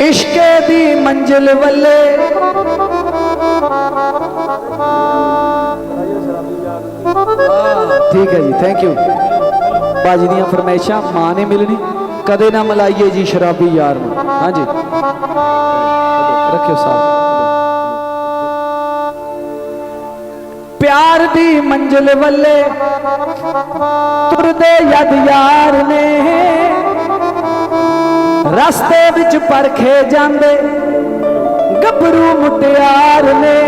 ਇਸ਼ਕੇ ਦੀ ਮੰਜ਼ਿਲ ਵੱਲੇ। ਠੀਕ ਹੈ ਜੀ ਥੈਂਕ ਯੂ ਬਾਜੀ ਦੀਆਂ ਫਰਮਾਇਸ਼ਾਂ ਮਾਂ ਨੇ ਮਿਲਣੀ ਕਦੇ ਨਾ ਮਲਾਈਏ ਜੀ ਸ਼ਰਾਬੀ ਯਾਰ ਨੂੰ। ਹਾਂਜੀ। ਰੱਖਿਓ ਸਾਥ। ਪਿਆਰ ਦੀ ਮੰਜ਼ਿਲ ਵੱਲੇ ਤੁਰਦੇ ਯਦ ਯਾਰ ਨੇ। ਰਸਤੇ ਵਿੱਚ ਪਰਖੇ ਜਾਂਦੇ ਗੱਭਰੂ ਮੁਟਿਆਰ ਨੇ।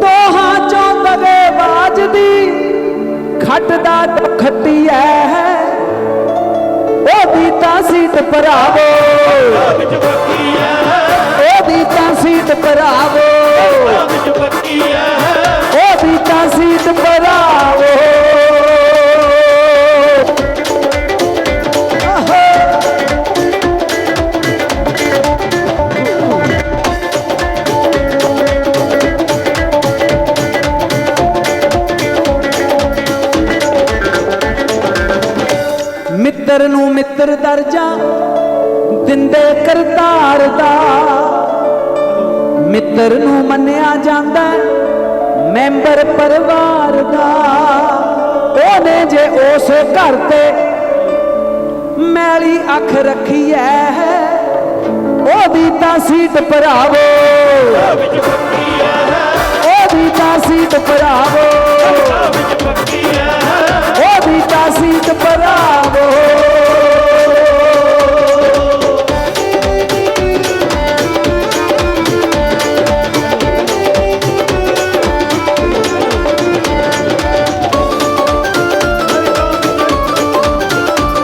ਦੋਹਾਂ ਚੋਂ ਦਗੇ ਬਾਜਦੀ ਖੱਟ ਦਾ ਖੱਟੀ ਐ। ਉਹਦੀ ਤਾਂ ਸੀਟ ਭਰਾਵੋ। ਵਿੱਚ ਬੱਕੀ ਐ। ਉਹਦੀ ਤਾਂ ਸੀਟ ਭਰਾਵੋ। ਵਿੱਚ ਬੱਕੀ ਐ। ਮਿੱਤਰ ਨੂੰ ਮਿੱਤਰ ਦਰਜਾ, ਦਿੰਦੇ ਕਰਤਾਰ ਦਾ। ਮਿੱਤਰ ਨੂੰ ਮੰਨਿਆ ਜਾਂਦਾ, ਮੈਂਬਰ ਪਰਿਵਾਰ ਦਾ। ਉਹਨੇ ਜੇ ਉਸ ਘਰ ਤੇ ਮੈਲੀ ਅੱਖ ਰੱਖੀ ਐ, ਉਹਦੀ ਤਾਂ ਸੀਟ ਭਰਾਵੋ। ਉਹਦੀ ਤਾਂ ਸੀਟ ਭਰਾਵੋ। ਵਿੱਚ ਬੱਕੀ ਐ ਉਹਦੀ ਤਾਂ ਸੀਟ ਭਰਾਵੋ।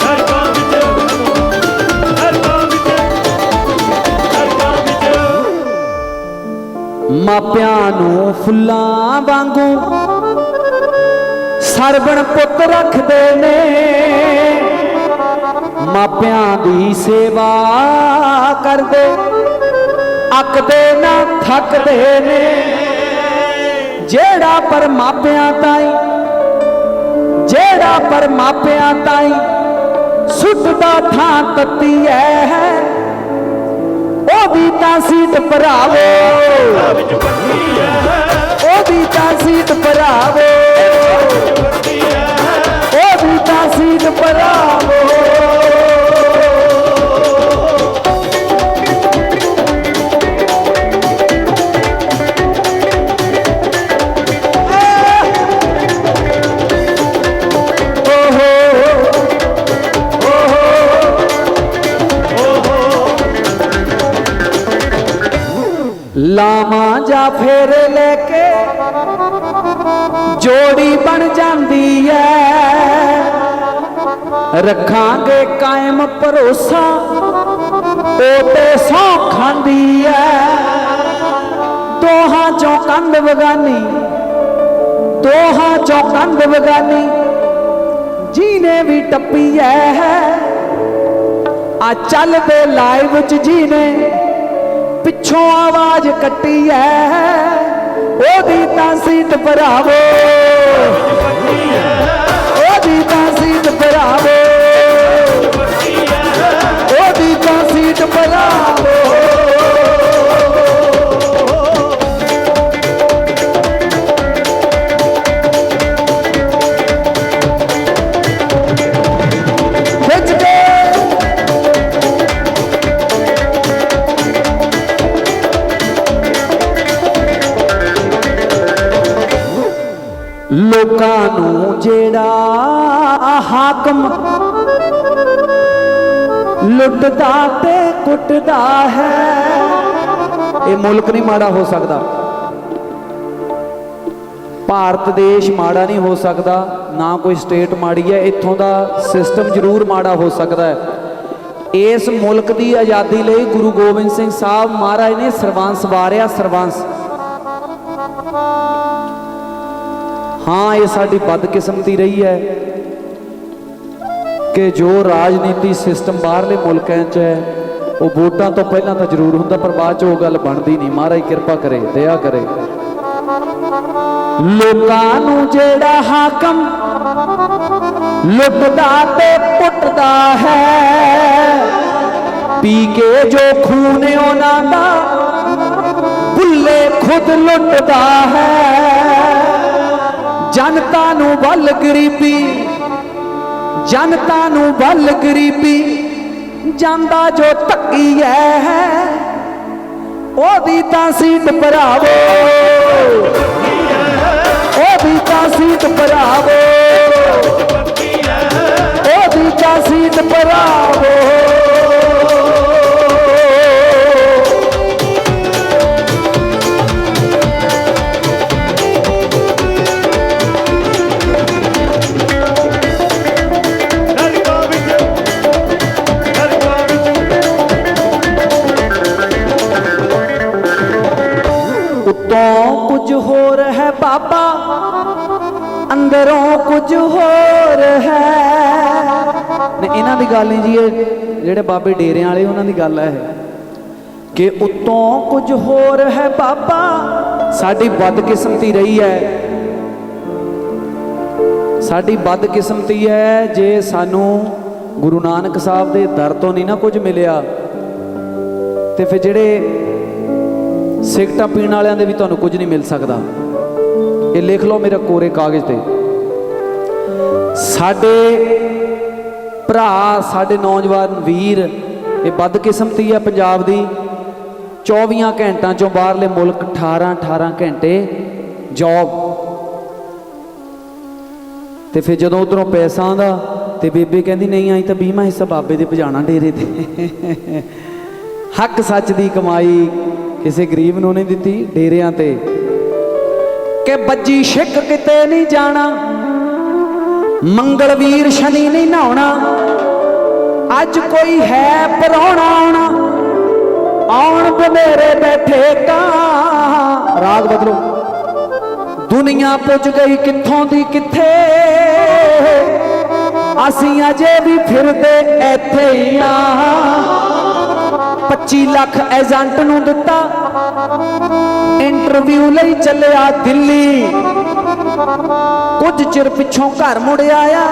ਹਰ ਕਾਂ ਵਿੱਚ ਹਰ ਕਾਂ ਵਿੱਚ ਹਰ ਕਾਂ ਵਿੱਚ ਮਾਪਿਆਂ ਨੂੰ ਫੁੱਲਾਂ ਵਾਂਗੂ ਸਰਬਣ ਪੁੱਤ ਰੱਖਦੇ ਨੇ। ਮਾਪਿਆਂ ਦੀ ਸੇਵਾ ਕਰਦੇ, ਅੱਕਦੇ ਨਾ ਥੱਕਦੇ ਨੇ। ਜਿਹੜਾ ਪਰ ਮਾਪਿਆਂ ਤਾਈ, ਜਿਹੜਾ ਪਰ ਮਾਪਿਆਂ ਤਾਈ ਸੁੱਟਦਾ ਥਾਂ ਤੱਤੀ ਐ ਉਹਦੀ ਤਾਂ ਸੀਟ ਭਰਾਵੋ। ਵਿੱਚ ਬੱਕੀ ਐ। ਉਹਦੀ ਤਾਂ ਸੀਟ ਭਰਾਵੋ ਬੱਕੀ ਐ ਉਹਦੀ ਤਾਂ ਸੀਟ ਭਰਾਵੋ ਓਹੋ ਲਾਵਾਂ ਜਾਂ ਫੇਰੇ ਲੈ ਕੇ ਜੋੜੀ ਬਣ ਜਾਂਦੀ ਐ। ਰੱਖਾਂਗੇ ਕਾਇਮ ਭਰੋਸਾ ਉਹ ਤੇ ਸੌ ਖਾਂਦੀ ਐ। ਦੋਹਾਂ ਚੋਂ ਕੰਧ ਵਗਾਨੀ, ਦੋਹਾਂ ਚੋਂ ਕੰਧ ਵਗਾਨੀ, ਜੀਨੇ ਵੀ ਟੱਪੀ ਐ। ਆ ਚੱਲਦੇ ਲਾਈਵ ਚ ਜੀਨੇ, ਪਿੱਛੋਂ ਆਵਾਜ਼ ਕੱਟੀ ਐ। ਉਹਦੀ ਤਾਂ ਸੀਟ ਭਰਾਵੋ। ਉਹਦੀ ਤਾਂ ਸੀਟ ਭਰਾਵੋ। ਉਹਦੀ ਤਾਂ ਸੀਟ ਭਰਾਵੋ। ਜਿਹੜਾ ਹਾਕਮ ਲੁੱਟਦਾ ਤੇ ਕੁੱਟਦਾ ਹੈ। ਇਹ ਮੁਲਕ ਨਹੀਂ ਮਾੜਾ ਹੋ ਸਕਦਾ। ਭਾਰਤ ਦੇਸ਼ ਮਾੜਾ ਨਹੀਂ ਹੋ ਸਕਦਾ। ਨਾ ਕੋਈ ਸਟੇਟ ਮਾੜੀ ਹੈ। ਇੱਥੋਂ ਦਾ ਸਿਸਟਮ ਜ਼ਰੂਰ ਮਾੜਾ ਹੋ ਸਕਦਾ ਹੈ। ਇਸ ਮੁਲਕ ਦੀ ਆਜ਼ਾਦੀ ਲਈ ਗੁਰੂ ਗੋਬਿੰਦ ਸਿੰਘ ਸਾਹਿਬ ਮਹਾਰਾਜ ਨੇ ਸਰਬੰਸ ਵਾਰਿਆ ਸਰਬੰਸ ਹਾਂ, ਇਹ ਸਾਡੀ ਬਦਕਿਸਮਤੀ ਰਹੀ ਹੈ ਕਿ ਜੋ ਰਾਜਨੀਤੀ ਸਿਸਟਮ ਬਾਹਰਲੇ ਮੁਲਕਾਂ 'ਚ ਹੈ, ਉਹ ਵੋਟਾਂ ਤੋਂ ਪਹਿਲਾਂ ਤਾਂ ਜ਼ਰੂਰ ਹੁੰਦਾ, ਪਰ ਬਾਅਦ 'ਚ ਉਹ ਗੱਲ ਬਣਦੀ ਨਹੀਂ। ਮਹਾਰਾਜ ਕਿਰਪਾ ਕਰੇ, ਦਇਆ ਕਰੇ। ਲੋਕਾਂ ਨੂੰ ਜਿਹੜਾ ਹਾਕਮ ਲੁੱਟਦਾ ਤੇ ਪੁੱਟਦਾ ਹੈ, ਪੀ ਕੇ ਜੋ ਖੂਨ ਉਹਨਾਂ ਦਾ ਬੁੱਲੇ ਖੁਦ ਲੁੱਟਦਾ ਹੈ। ਜਨਤਾ ਨੂੰ ਵੱਲ ਗਰੀਬੀ, ਜਨਤਾ ਨੂੰ ਵੱਲ ਗਰੀਬੀ, ਜਾਂਦਾ ਜੋ ਧੱਕੀ ਹੈ ਉਹਦੀ ਤਾਂ ਸੀਟ ਭਰਾਵੋ। ਨੇ ਇਹਨਾਂ ਦੀ ਗੱਲ ਨਹੀਂ ਜੀ, ਇਹ ਜਿਹੜੇ ਬਾਬੇ ਡੇਰਿਆਂ ਵਾਲੇ, ਉਹਨਾਂ ਦੀ ਗੱਲ ਹੈ ਇਹ। ਕਿ ਉੱਤੋਂ ਕੁਝ ਹੋਰ ਹੈ ਬਾਬਾ, ਸਾਡੀ ਬਦਕਿਸਮਤੀ ਰਹੀ ਹੈ। ਸਾਡੀ ਬਦਕਿਸਮਤੀ ਹੈ, ਜੇ ਸਾਨੂੰ ਗੁਰੂ ਨਾਨਕ ਸਾਹਿਬ ਦੇ ਦਰ ਤੋਂ ਨਹੀਂ ਨਾ ਕੁਝ ਮਿਲਿਆ, ਤੇ ਫਿਰ ਜਿਹੜੇ ਸਿਗਰਟਾਂ ਪੀਣ ਵਾਲਿਆਂ ਦੇ ਵੀ ਤੁਹਾਨੂੰ ਕੁਝ ਨਹੀਂ ਮਿਲ ਸਕਦਾ। ਇਹ ਲਿਖ ਲਓ ਮੇਰੇ ਕੋਰੇ ਕਾਗਜ਼ ਤੇ। ਸਾਡੇ ਭਰਾ, ਸਾਡੇ ਨੌਜਵਾਨ ਵੀਰ, ਇਹ ਬਦਕਿਸਮਤੀ ਹੈ ਪੰਜਾਬ ਦੀ। 24 ਘੰਟਾਂ ਚੋਂ ਬਾਹਰਲੇ ਮੁਲਕ 18 18 ਘੰਟੇ ਜੌਬ ਤੇ ਫਿਰ ਜਦੋਂ ਉਧਰੋਂ ਪੈਸਾ ਆਉਂਦਾ, ਤੇ ਬੇਬੇ ਕਹਿੰਦੀ, ਨਹੀਂ ਆਈ ਤਾਂ 20ਵਾਂ ਹਿੱਸਾ ਬਾਬੇ ਦੇ ਭਜਾਣਾ ਡੇਰੇ ਤੇ। ਹੱਕ ਸੱਚ ਦੀ ਕਮਾਈ ਕਿਸੇ ਗਰੀਬ ਨੂੰ ਨਹੀਂ ਦਿੱਤੀ, ਡੇਰਿਆਂ ਤੇ। ਕਿ ਬੱਜੀ ਛਿੱਕ ਕਿਤੇ ਨਹੀਂ ਜਾਣਾ ਮੰਗਲ ਵੀਰ ਸ਼ਨੀ ਨਹੀਂ ਨਹਾਉਣਾ। ਅੱਜ ਕੋਈ ਹੈ ਪਰੌਣਾ ਆਉਣਾ। ਆਉਣ ਬਨੇਰੇ ਬੈਠੇ ਕਾਂ ਰਾਗ ਬਦਲੋ। ਦੁਨੀਆ ਪੁੱਜ ਗਈ ਕਿੱਥੋਂ ਦੀ ਕਿੱਥੇ? ਅਸੀਂ ਅਜੇ ਵੀ ਫਿਰਦੇ ਇੱਥੇ ਹੀ ਆ। 25 ਲੱਖ ਏਜੰਟ ਨੂੰ ਦਿੱਤਾ। ਇੰਟਰਵਿਊ ਲਈ ਚੱਲਿਆ ਦਿੱਲੀ। ਕੁਝ ਚਿਰ ਪਿੱਛੋਂ ਘਰ ਮੁੜ ਆਇਆ।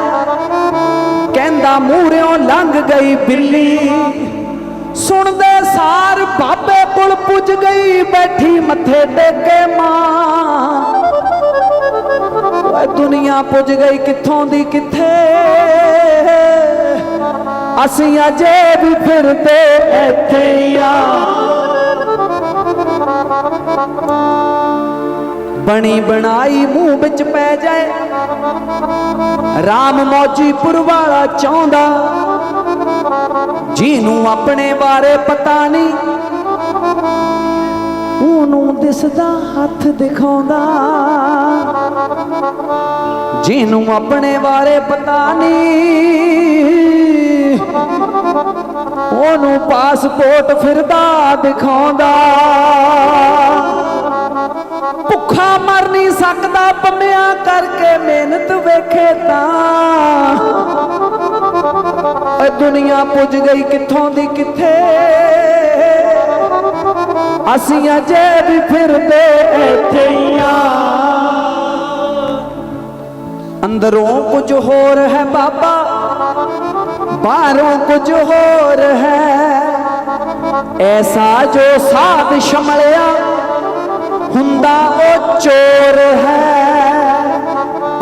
ਕਹਿੰਦਾ ਮੂਹਰਿਓਂ ਲੰਘ ਗਈ ਬਿੱਲੀ। ਸੁਣਦੇ ਸਾਰ ਬਾਬੇ ਕੋਲ ਪੁੱਜ ਗਈ, ਬੈਠੀ ਮੱਥੇ ਟੇਕੇ ਮਾਂ। ਓਏ ਦੁਨੀਆ ਪੁੱਜ ਗਈ ਕਿੱਥੋਂ ਦੀ ਕਿੱਥੇ? ਅਸੀਂ ਅਜੇ ਵੀ ਫਿਰਦੇ ਇੱਥੇ ਆ। ਬਣੀ ਬਣਾਈ ਮੂੰਹ ਵਿੱਚ ਪੈ ਜਾਏ ਰਾਮ ਮੌਜੀਪੁਰ ਵਾਲਾ ਚਾਹੁੰਦਾ, ਜਿਹਨੂੰ ਆਪਣੇ ਬਾਰੇ ਪਤਾ ਨਹੀਂ, ਉਹਨੂੰ ਦਿਸਦਾ ਹੱਥ ਦਿਖਾਉਂਦਾ, ਜਿਹਨੂੰ ਆਪਣੇ ਬਾਰੇ ਪਤਾ ਨਹੀਂ, ਉਹਨੂੰ ਪਾਸਪੋਰਟ ਫਿਰਦਾ ਦਿਖਾਉਂਦਾ। ਭੁੱਖਾ ਮਰ ਨਹੀਂ ਸਕਦਾ, ਪੰਮਿਆਂ ਕਰਕੇ ਮਿਹਨਤ ਵੇਖੇ ਤਾਂ। ਓਏ ਦੁਨੀਆ ਪੁੱਜ ਗਈ ਕਿੱਥੋਂ ਦੀ ਕਿੱਥੇ? ਅਸੀਂ ਅਜੇ ਵੀ ਫਿਰਦੇ ਇੱਥੇ ਹੀ ਆ। ਅੰਦਰੋਂ ਕੁਝ ਹੋਰ ਹੈ ਬਾਬਾ, ਬਾਹਰੋਂ ਕੁਝ ਹੋਰ ਹੈ। ਐਸਾ ਜੋ ਸਾਧ ਸ਼ਮਲਿਆ ਹੁੰਦਾ ਉਹ ਚੋਰ ਹੈ।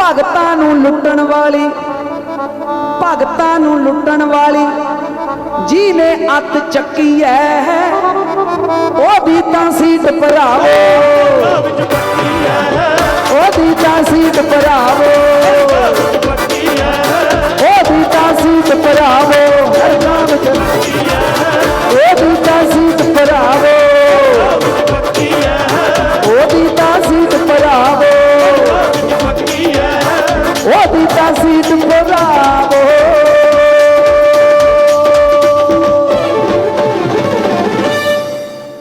ਭਗਤਾਂ ਨੂੰ ਲੁੱਟਣ ਵਾਲੀ, ਭਗਤਾਂ ਨੂੰ ਲੁੱਟਣ ਵਾਲੀ ਜਿਹਨੇ ਅੱਤ ਚੱਕੀ ਹੈ ਉਹਦੀ ਤਾਂ ਸੀਟ ਭਰਾਵੋ। ਉਹ ਪੱਕੀ ਹੈ ਉਹਦੀ ਤਾਂ ਸੀਟ ਭਰਾਵੋ। ਪੱਕੀ ਹੈ ਤਾਂ ਸੀਟ ਭਰਾਵੋ। ਹਰ ਨਾਮ ਚ ਉਹਦੀ